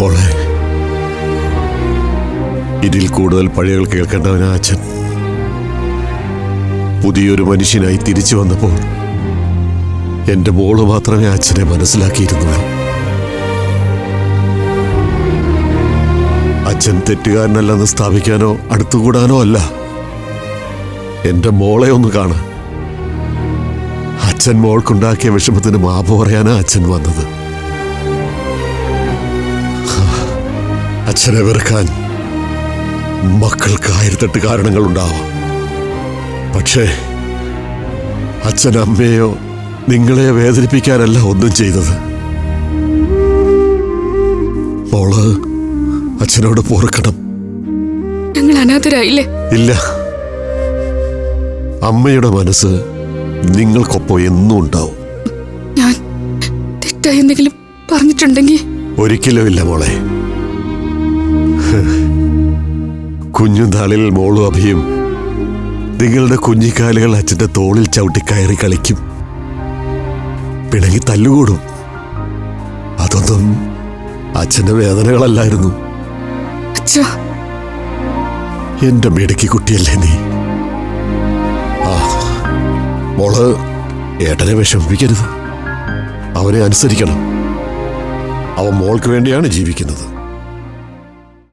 മോളെ. ഇതിൽ കൂടുതൽ പഴയകൾ കേൾക്കേണ്ടവനാ അച്ഛൻ. പുതിയൊരു മനുഷ്യനായി തിരിച്ചു വന്നപ്പോൾ എന്റെ മോൾ മാത്രമേ അച്ഛനെ മനസ്സിലാക്കിയിരുന്നുള്ളൂ. അച്ഛൻ തെറ്റുകാരനല്ലെന്ന് സ്ഥാപിക്കാനോ അടുത്തുകൂടാനോ അല്ല. എന്റെ മോളെ ഒന്ന് കാണാൻ അച്ഛൻ മോൾക്കുണ്ടാക്കിയ വിഷമത്തിന് മാപ്പ് പറയാനാ അച്ഛൻ വന്നത്. അച്ഛനെ വെറുക്കാൻ മക്കൾക്ക് ആയിരത്തെട്ട് കാരണങ്ങളുണ്ടാവാം. പക്ഷേ അച്ഛൻ അമ്മയോ നിങ്ങളെ വേദനിപ്പിക്കാനല്ല ഒന്നും ചെയ്തത്. മോൾ അച്ഛനോട് പൊറുക്കണം ഞങ്ങൾ അനാഥരായില്ലേ? ഇല്ല. അമ്മയുടെ മനസ്സ് നിങ്ങൾക്കൊപ്പം എന്നും ഉണ്ടാവും. ഞാൻ തെറ്റായി എന്തെങ്കിലും പറഞ്ഞിട്ടുണ്ടെങ്കിൽ? ഒരിക്കലും ഇല്ല മോളെ. കുഞ്ഞുനാളിൽ മോളും അഭിയും നിങ്ങളുടെ കുഞ്ഞിക്കാലുകൾ അച്ഛന്റെ തോളിൽ ചവിട്ടി കയറി കളിക്കും. പിണങ്ങി തല്ലുകൂടും. അതൊന്നും അച്ഛന്റെ വേദനകളല്ലായിരുന്നു. എന്റെ മിടുക്കി കുട്ടിയല്ലേ നീ? ആ മോൾ ഏട്ടനെ വിഷമിപ്പിക്കരുത്. അവനെ അനുസരിക്കണം. അവൻ മോൾക്ക് വേണ്ടിയാണ് ജീവിക്കുന്നത്.